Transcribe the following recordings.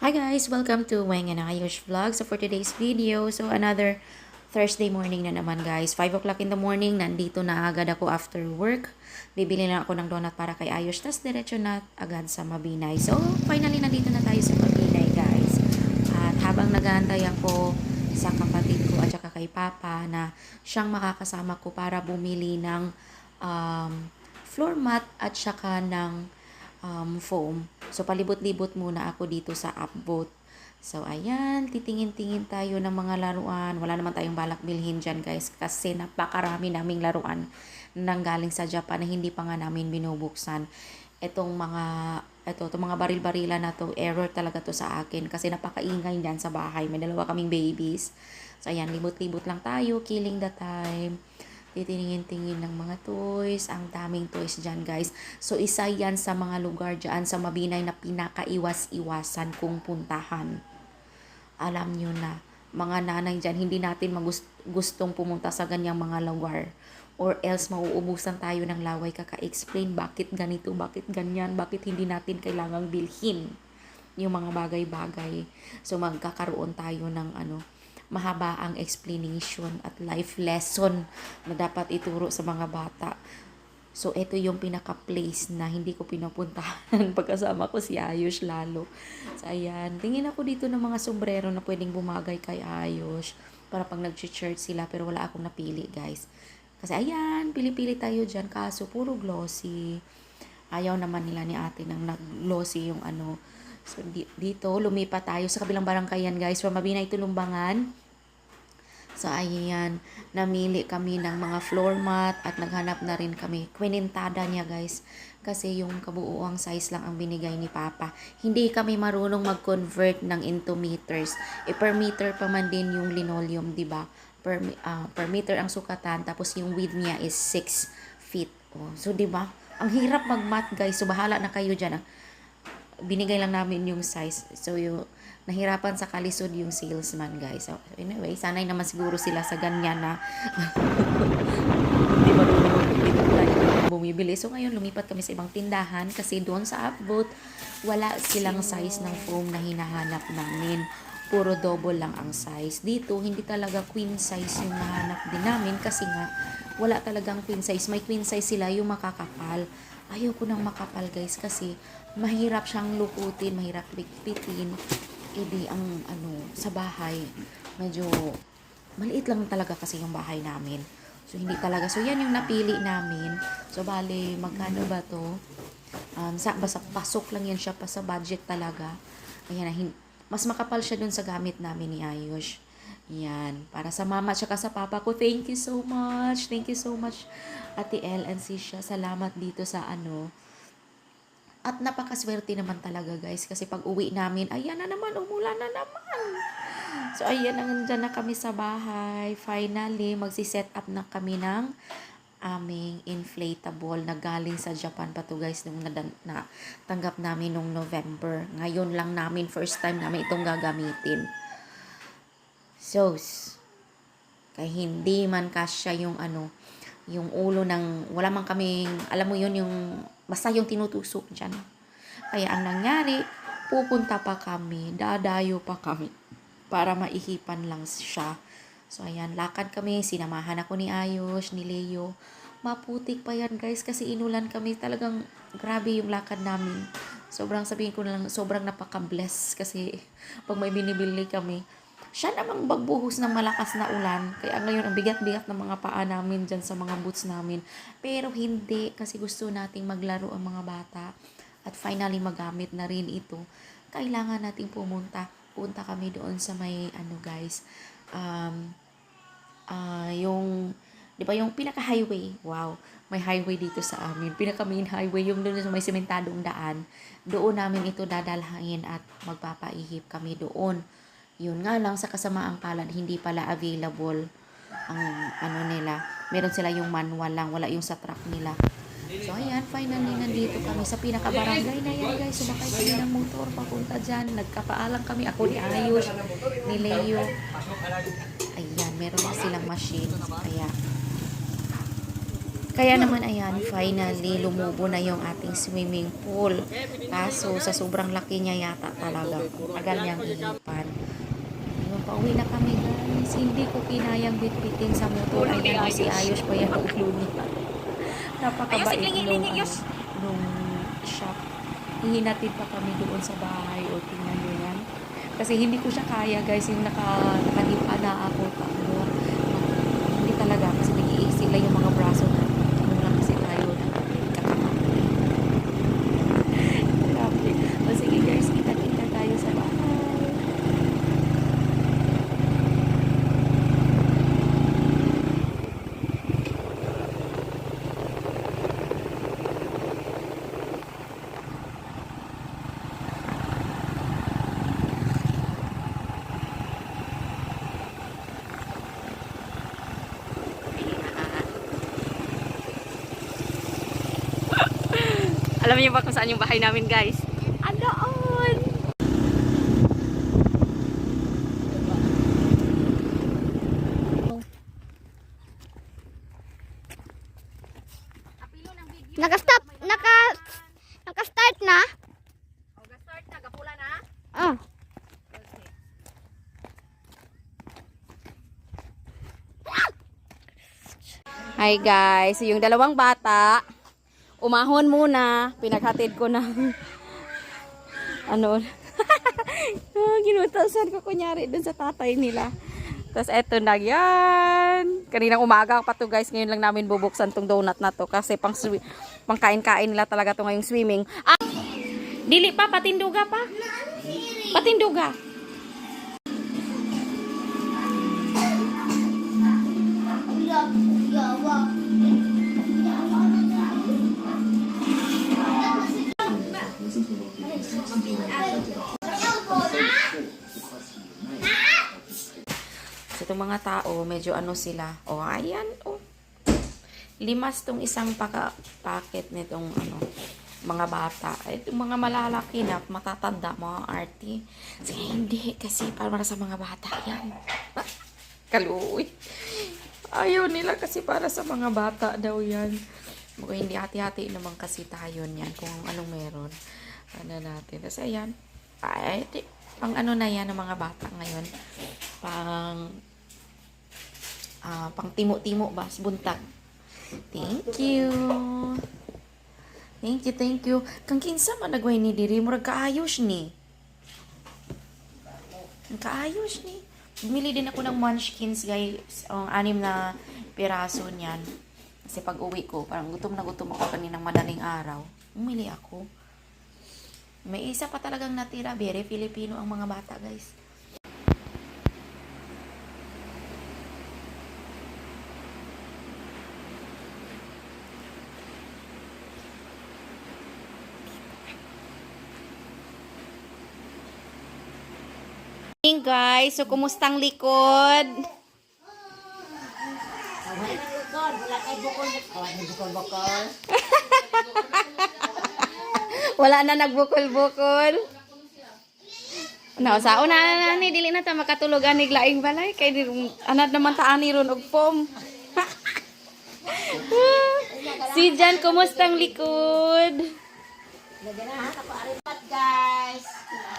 Hi guys! Welcome to Weng and Ayush Vlog. So for today's video, so another Thursday morning na naman guys. 5 o'clock in the morning, nandito na agad ako after work. Bibili na ako ng donut para kay Ayush, tas diretso na agad sa Mabinay. So finally, nandito na tayo sa Mabinay guys. At habang nag-aantay ako sa kapatid ko at saka kay Papa na siyang makakasama ko para bumili ng um, floor mat at saka ng um, foam. So, palibot-libot muna ako dito sa upboat. So, ayan, titingin-tingin tayo ng mga laruan. Wala naman tayong balak bilhin dyan, guys, kasi napakarami naming laruan nang galing sa Japan na hindi pa nga namin binubuksan. Itong mga, ito, itong mga baril-barila na to, error talaga to sa akin kasi napakaingay dyan sa bahay. May dalawa kaming babies. So, ayan, libot-libot lang tayo, killing the time titingin-tingin ng mga toys. Ang daming toys dyan, guys. So, isa yan sa mga lugar dyan sa Mabinay na pinakaiwas-iwasan kung puntahan. Alam nyo na, mga nanay dyan, hindi natin magust- gustong pumunta sa ganyang mga lugar. Or else, mauubusan tayo ng laway kaka-explain bakit ganito, bakit ganyan, bakit hindi natin kailangang bilhin yung mga bagay-bagay. So, magkakaroon tayo ng ano, mahaba ang explanation at life lesson na dapat ituro sa mga bata. So, ito yung pinaka-place na hindi ko pinupuntahan pagkasama ko si Ayush lalo. So, ayan. Tingin ako dito ng mga sombrero na pwedeng bumagay kay Ayush para pag nag-church sila pero wala akong napili, guys. Kasi, ayan, pili-pili tayo dyan. Kaso, puro glossy. Ayaw naman nila ni ate nang nag-glossy yung ano. So, di- dito, lumipat tayo sa kabilang barangay yan, guys. From Mabinay to So, ayan, namili kami ng mga floor mat at naghanap na rin kami. Kwinintada niya, guys. Kasi yung kabuuang size lang ang binigay ni Papa. Hindi kami marunong mag-convert ng into meters. E per meter pa man din yung linoleum, di ba? Per, ah, per meter ang sukatan, tapos yung width niya is 6 feet. Oh, so, di ba? Ang hirap mag-mat, guys. So, bahala na kayo dyan. ah binigay lang namin yung size. So, yung nahirapan sa kalisod yung salesman, guys. So, anyway, sanay naman siguro sila sa ganyan na di ba dito tayo bumibili. So, ngayon, lumipat kami sa ibang tindahan kasi doon sa Upboat, wala silang size ng foam na hinahanap namin. Puro double lang ang size. Dito, hindi talaga queen size yung nahanap din namin kasi nga, wala talagang queen size. May queen size sila yung makakapal. Ayaw ko ng makapal guys kasi mahirap siyang lukutin, mahirap bitbitin. Edi ang ano, sa bahay, medyo maliit lang talaga kasi yung bahay namin. So, hindi talaga. So, yan yung napili namin. So, bale, magkano ba to? Um, sa, basta pasok lang yan siya pa sa budget talaga. Ayan hin- mas makapal siya dun sa gamit namin ni Ayush. Yan. Para sa mama at sa papa ko, thank you so much. Thank you so much, Ate El and Sisha. Salamat dito sa ano. At napakaswerte naman talaga guys. Kasi pag uwi namin, ayan na naman, umulan na naman. So ayan, nandyan na kami sa bahay. Finally, magsi-set up na kami ng aming inflatable na galing sa Japan pa to guys nung na, na namin nung November. Ngayon lang namin, first time namin itong gagamitin. So, kay hindi man kasya yung ano, yung ulo ng, wala man kaming, alam mo yun, yung, basta yung tinutusok dyan. Kaya ang nangyari, pupunta pa kami, dadayo pa kami, para maihipan lang siya. So, ayan, lakad kami, sinamahan ako ni Ayos, ni Leo. Maputik pa yan, guys, kasi inulan kami. Talagang grabe yung lakad namin. Sobrang sabihin ko na lang, sobrang napaka-bless kasi pag may binibili kami, siya namang bagbuhos ng malakas na ulan. Kaya ngayon, ang bigat-bigat ng mga paa namin dyan sa mga boots namin. Pero hindi, kasi gusto nating maglaro ang mga bata. At finally, magamit na rin ito. Kailangan nating pumunta. Punta kami doon sa may, ano guys, um, ah yung, di ba yung pinaka-highway? Wow, may highway dito sa amin. Pinaka-main highway, yung doon sa may sementadong daan. Doon namin ito dadalhain at magpapaihip kami doon. Yun nga lang, sa kasamaang palad, hindi pala available ang ano nila. Meron sila yung manual lang, wala yung sa truck nila. So, ayan, finally, nandito kami sa pinaka-barangay na yan, guys. Sumakay kami ng motor papunta dyan. Nagkapaalang kami. Ako ni Ayos, ni Leo. Ayan, meron lang silang machine. Kaya, Kaya naman ayan, finally lumubo na yung ating swimming pool. Kaso sa sobrang laki niya yata talaga. Tagal niyang inipan. Pauwi na kami guys. Hindi ko kinayang bitbitin sa motor. Ayan, si Ayos pa yan ulo. Napakabait nung, ano, nung shop. Hihinatid pa kami doon sa bahay o tingnan nyo yan. Kasi hindi ko siya kaya guys, yung naka, nakalipa na ako takbo. Hindi talaga kasi nag-iisig lang yung mga braso na ano lang kasi tayo kakakapit. Grabe. O sige guys, kita-kita tayo sa bahay. Alam niyo ba kung saan yung bahay namin, guys? Andoon! Naka-stop, naka naka-start na. Start na, gapula na. Oh. Hi guys, yung dalawang bata, umahon muna, pinaghatid ko ng ano, ah, ginutasan ko kunyari dun sa tatay nila. Tapos eto na yan. Kaninang umaga pa to guys, ngayon lang namin bubuksan tong donut na to kasi pang, pang kain-kain nila talaga to ngayong swimming. Ah, dili pa, patinduga pa. Patinduga. Mga tao, medyo ano sila. O, ayan, o. Limas tong isang paka packet nitong ano, mga bata. Itong mga malalaki na, matatanda, mga arty. Sige, hindi. Kasi para sa mga bata yan. Kaluwi. Ayaw nila kasi para sa mga bata daw yan. Mukhang hindi hati-hati naman kasi tayo niyan kung anong meron. Ano natin. Kasi ayan. Ay, pang ano na yan ng mga bata ngayon. Pang ah pang timo-timo ba? Buntag. Thank you. Thank you, thank you. Kang kinsa man nagway ni diri murag kaayos ni. Kaayos ni. Bumili din ako ng munchkins guys. Ang anim na piraso niyan. Kasi pag uwi ko, parang gutom na gutom ako kaninang madaling araw. Bumili ako. May isa pa talagang natira. Very Filipino ang mga bata guys. Hey guys, so kumustang likod? Wala na nagbukol-bukol. No, sa una na ni dili na ta makatulog ani laing balay kay di anad naman ta ani ron og pom. si Jan, kumustang likod? guys.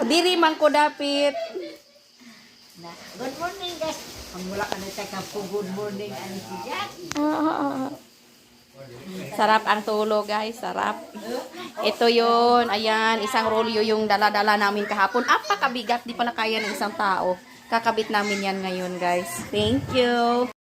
Diri man ko dapit. Good morning guys. Ang ka na tayo po good morning ani si Jack. Sarap ang tulog, guys. Sarap. Ito yun. Ayan, isang rolyo yung dala-dala namin kahapon. Apakabigat. Di pala kaya ng isang tao. Kakabit namin yan ngayon, guys. Thank you.